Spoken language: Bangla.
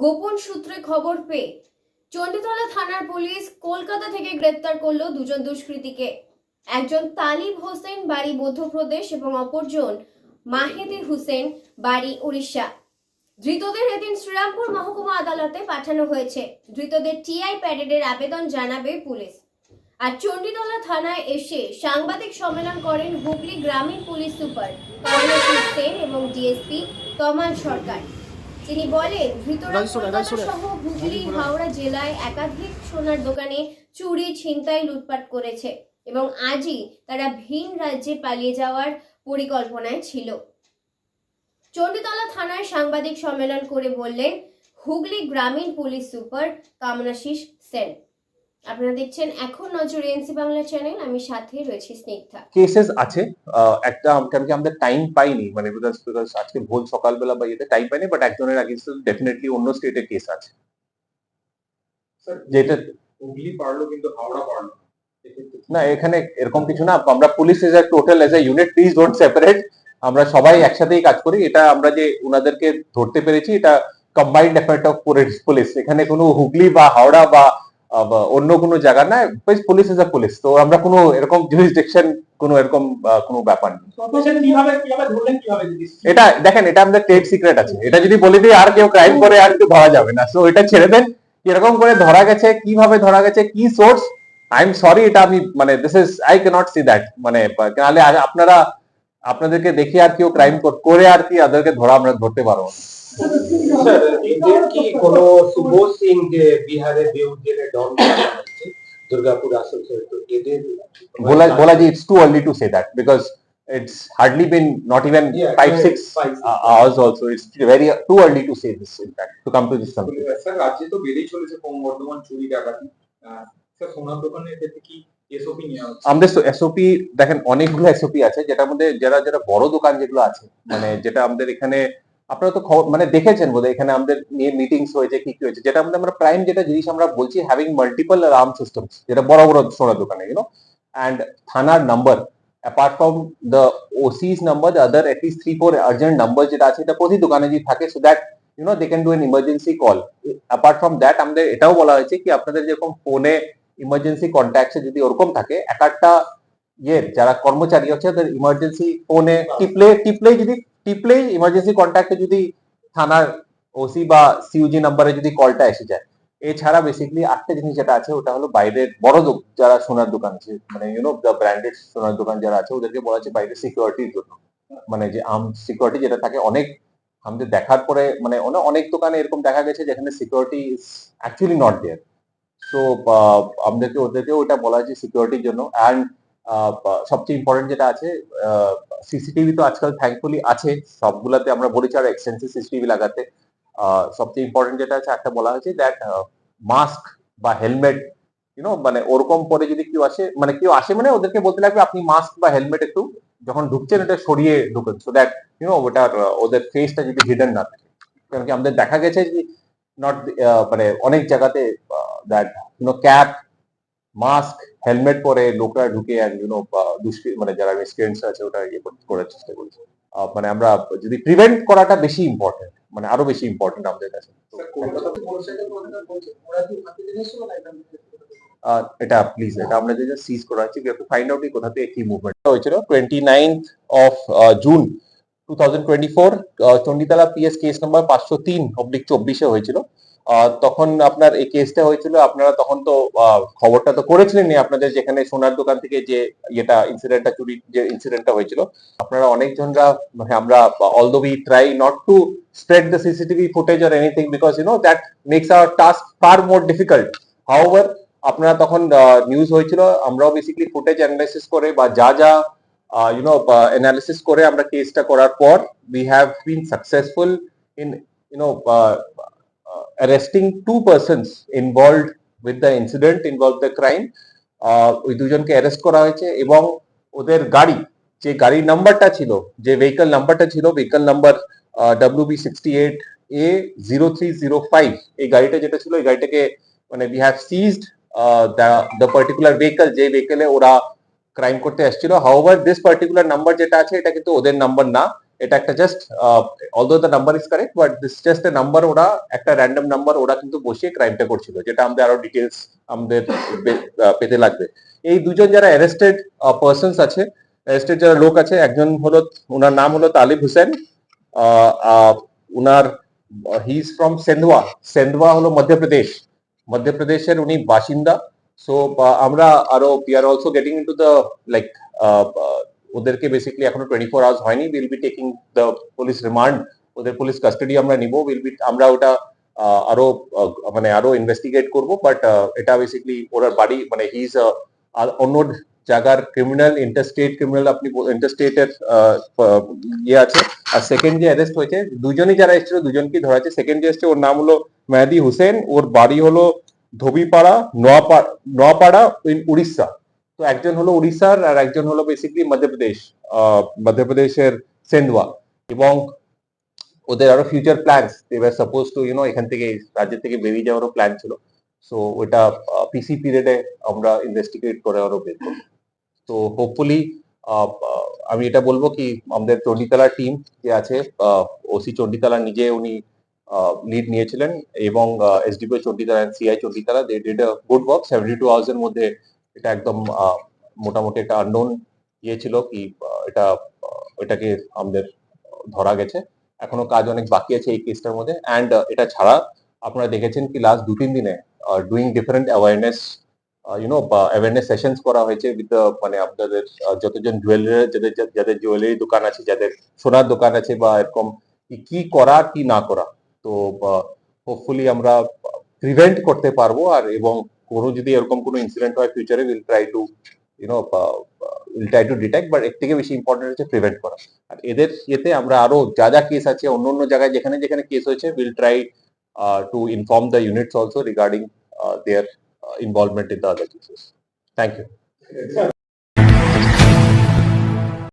গোপন সূত্রে খবর পেয়ে চণ্ডীতলা থানার পুলিশ কলকাতা থেকে গ্রেপ্তার করল দুজন দুষ্কৃতীকে। একজন তালিব হোসেন, বাড়ি মধ্যপ্রদেশ, এবং অপরজন মাহেদি হোসেন, বাড়ি উড়িষ্যা। ধৃতদের এদিন শ্রীরামপুর মহকুমা আদালতে পাঠানো হয়েছে। ধৃতদের টিআই প্যাডেডের আবেদন জানাবে পুলিশ। আর চণ্ডীতলা থানায় এসে সাংবাদিক সম্মেলন করেন হুগলি গ্রামীণ পুলিশ সুপার সেন এবং ডিএসপি তমাল সরকার। তিনি বলেন ধৃতরা কলকাতা সহ হুগলি হাওড়া জেলায় একাধিক সোনার দোকানে চুরি ছিনতাই লুটপাট করেছে এবং আজই তারা ভিন রাজ্যে পালিয়ে যাওয়ার পরিকল্পনায় ছিল। চণ্ডীতলা থানায় সাংবাদিক সম্মেলন করে বললেন হুগলি গ্রামীণ পুলিশ সুপার কামনাশিস সেন। আপনারা দেখছেন এখন নজরে এনসি বাংলা চ্যানেল আমি সাথে রয়েছি স্নিগ্ধা। কেসেস আছে একটা কেন কি আমাদের টাইম পাইনি মানে বিকজ বিকজ আজকে ভোর সকালবেলা বা ইয়েতে টাইম পাইনি বাট একজনের আগেন্স্ট ডেফিনেটলি অন্য স্টেটে কেস আছে। যেটা হুগলি পারল কিন্তু হাওড়া পারল। না। এখানে এরকম কিছু না আমরা police as a total as a unit please don't separate আমরা সবাই একসাথেই কাজ করি এটা আমরা যে উনাদেরকে ধরতে পেরেছি এটা কম্বাইন্ড এফার্ট অফ পুলিশ এখানে কোনো হুগলি বা হাওড়া বা অন্য কোনো জায়গা না পুলিশ ইজ এ পুলিশ তো আমরা কোনো এরকম জুরিসডিকশন কোনো এরকম কোনো ব্যাপার নেই। এটা দেখেন এটা আমাদের ট্রেড সিক্রেট আছে। এটা যদি বলে দিই আর কেউ ক্রাইম করে আর কেউ ধরা যাবে না। সো এটা ছেড়ে দেন। এরকম করে ধরা গেছে কীভাবে ধরা গেছে কি সোর্স আই এম সরি এটা আমি মানে this is I cannot see that মানে নাহলে আপনারা আপনাদেরকে দেখি আর কেউ ক্রাইম করে আর কি ওদেরকে ধরা আমরা ধরতে পারব। স্যার এদের কি কোনো সুবোধ সিং যে বিহারে বেউ ডন দুর্গাপুর আসানসোল তো এদের বলা বলা যে it's too early to say that because Yeah, five, sir রাজ্যে তো বেড়েই চলেছে ক্রমবর্ধমান চুরি ডাকাতি। স্যার সোনার দোকানের ক্ষেত্রে কি আমাদের এসওপি দেখেন অনেকগুলো এসওপি আছে যেটার মধ্যে যারা যারা বড় দোকান যেগুলো আছে মানে যেটা আমাদের এখানে আপনারা তো খবর মানে দেখেছেন বোধহয়, এখানে আমাদের নিয়ে মিটিংস হয়েছে, কি কি হয়েছে, যেটা আমাদের, আমরা প্রাইম যেটা জিনিস আমরা বলছি হ্যাভিং মাল্টিপল আর্ম সিস্টেম যেটা বড় বড় সোনার দোকানে ইউনো অ্যান্ড থানার number apart from the OC's number the other at least three four urgent number যেটা আছে, এটা প্রতি দোকানে যদি থাকে so that you know they can do an emergency call apart from that আমাদের এটাও বলা হয়েছে কি, আপনাদের যেরকম ফোনে ইমার্জেন্সি কন্ট্যাক্টে যদি ওরকম থাকে, এক একটা ইয়ের যারা কর্মচারী আছে, তাদের ইমার্জেন্সি ফোনে টিপলে টিপলেই যদি টিপলেই ইমার্জেন্সি কন্ট্যাক্টে যদি থানার ওসি বা সিউজি নাম্বারে যদি কলটা এসে যায়, এছাড়া বেসিক্যালি আটটা জিনিস যেটা আছে, ওটা হলো বাইরের বড় যারা সোনার দোকান আছে মানে ইউনো দ্য ব্র্যান্ডেড সোনার দোকান যারা আছে, ওদেরকে বলা হচ্ছে বাইরের সিকিউরিটির জন্য। মানে যে আর্ম সিকিউরিটি যেটা থাকে, অনেক আমাদের দেখার পরে মানে অনে- অনেক দোকানে এরকম দেখা গেছে যেখানে security is actually not there so আমাদেরকে ওদেরকে ওটা বলা হয়েছে সিকিউরিটির জন্য। অ্যান্ড সবচেয়ে ইম্পর্টেন্ট যেটা আছে সিসিটিভি তো আজকাল থ্যাঙ্কফুলি আছে। সবগুলাতে আমরা বলেছি আর এক্সটেন্সিভ সিসিটিভি লাগাতে। সবচেয়ে ইম্পর্টেন্ট যেটা আছে, একটা বলা হয়েছে দ্যাট মাস্ক বা হেলমেট ইউনো মানে ওরকম পরে যদি কেউ আসে মানে কেউ আসে মানে ওদেরকে বলতে লাগবে, আপনি মাস্ক বা হেলমেট একটু যখন ঢুকছেন, এটা সরিয়ে ঢুকেন। সো দ্যাট ইউনো ওটার ওদের ফেসটা যদি হিডেন না থাকে। কারণ কি আমাদের দেখা গেছে যে নট মানে অনেক জায়গাতে that you know cap mask helmet পরে লোকরা ঢুকে দুষ্কৃ মানে যারা মিসক্রিয়েন্টস আছে ওটা ইয়ে করার চেষ্টা করছে মানে আমরা যদি প্রিভেন্ট করাটা বেশি ইম্পর্টেন্ট মানে আরও বেশি ইম্পর্টেন্ট আমাদের কাছে। এটা? প্লিজ এটা আমরা যেটা সিজ করা হচ্ছে একটু ফাইন্ড আউট কোথা থেকে কি মুভমেন্ট হয়েছিল। Twenty ninth of June two thousand twenty four Chanditala PS case number পাঁচশো তিন অব্লিক চব্বিশে হয়েছিল। তখন আপনার এই কেসটা হয়েছিল, আপনারা তখন তো খবরটা তো করেছিলেন আপনাদের যেখানে সোনার দোকান থেকে যে ইয়েটা ইনসিডেন্টটা চুরি যে ইনসিডেন্টটা হয়েছিল। আপনারা অনেকজনরা মানে আমরা all although we try not to spread the CCTV footage or anything because you know that makes our task far more difficult however আপনারা তখন নিউজ হয়েছিল, আমরাও বেসিক্যালি ফুটেজ অ্যানালাইসিস করে বা যা যা ইউনো অ্যানালিসিস করে আমরা কেসটা করার পর we have been successful in you know arresting two persons involved with the incident involve the crime ওই দুজনকে অ্যারেস্ট করা হয়েছে এবং ওদের গাড়ি, যে গাড়ির নাম্বারটা ছিল, যে ভেহিকল নাম্বারটা ছিল vehicle number W B sixty eight A zero three zero five এই গাড়িটা যেটা ছিল, এই গাড়িটাকে মানে we have seized the particular vehicle যে ভেহিকলে ওরা ক্রাইম করতে এসেছিল। হাউভার দিস পার্টিকুলার নাম্বার যেটা আছে, এটা কিন্তু ওদের নাম্বার না। এটা একটা just although the number is correct but this just a number ওরা, একটা র্যান্ডম নাম্বার ওরা কিন্তু বসিয়ে ক্রাইমটা করছিল, যেটা আমাদের আরও ডিটেলস আমাদের পেতে লাগবে। এই দুজন যারা অ্যারেস্টেড পার্সনস আছে অ্যারেস্টেড যারা লোক আছে, একজন হলো, ওনার নাম হলো তালিব হোসেন উনার হি ইজ ফ্রম সেন্দওয়া সেন্দওয়া হলো মধ্যপ্রদেশ মধ্যপ্রদেশের উনি বাসিন্দা সো আমরা আরও we are also getting in to the like ওদেরকে বেসিক্যালি এখনও টোয়েন্টি ফোর আওয়ার্স হয়নি। Will be taking the police remand ওদের পুলিশ কাস্টাডি আমরা নিব। উইল বি আমরা ওটা আরও মানে আরও ইনভেস্টিগেট করব। বাট এটা বেসিক্যালি ওর বাড়ি মানে হি ইজ অন্য জায়গার ক্রিমিনাল ইন্টারস্টেট ক্রিমিনাল আপনি ইন্টারস্টেটের ইয়ে আছে। আর সেকেন্ড যে অ্যারেস্ট হয়েছে, দুজনই যারা এসেছিল দুজনকে ধরা আছে সেকেন্ড যে এসেছে, ওর নাম হলো মেহাদি হোসেন। ওর বাড়ি হলো ধোবিপাড়া নোয়াপাড়া নোয়াপাড়া ইন উড়িষ্যা। তো একজন হলো উড়িষ্যার আর একজন হলো বেসিক্যালি মধ্যপ্রদেশ মধ্যপ্রদেশের সেন্দওয়া এবং ওদের আরও future plans they suppose to you know এখান থেকে রাজ্যের থেকে বেরিয়ে যাওয়ারও প্ল্যান ছিল। সো ওটা পিসি পিরিয়ডে আমরা ইনভেস্টিগেট করে আরও বের করব। তো হোপফুলি আমি এটা বলব কি, আমাদের চণ্ডীতলা টিম যে আছে ওসি চণ্ডীতলা নিজে উনি লিড নিয়েছিলেন এবং SDPO Chanditala CI Chanditala they did good work seventy two hours এর মধ্যে এটা একদম মোটামুটি একটা আননোন ইয়ে ছিল কি এটা এটাকে আমাদের ধরা গেছে। এখনও কাজ অনেক বাকি আছে এই কেসটার মধ্যে। অ্যান্ড এটা ছাড়া আপনারা দেখেছেন কি লাস্ট দু তিন দিনে doing different awareness you know awareness sessions করা হয়েছে উইথ মানে আপনাদের যতজন জুয়েলারি যাদের যাদের জুয়েলারি দোকান আছে, যাদের সোনার দোকান আছে বা এরকম কি করা, কি না করা। তো হোপফুলি আমরা প্রিভেন্ট করতে পারব আর এবং কোনো যদি এরকম কোনো ইনসিডেন্ট হয় ফিউচারে will try to you know will try to detect but এর থেকে বেশি ইম্পর্টেন্ট হচ্ছে প্রিভেন্ট করা। আর এদের ইয়েতে আমরা আরও যা যা কেস আছে, অন্য অন্য জায়গায় যেখানে যেখানে কেস হয়েছে will try to inform the units also regarding their involvement in the other cases thank you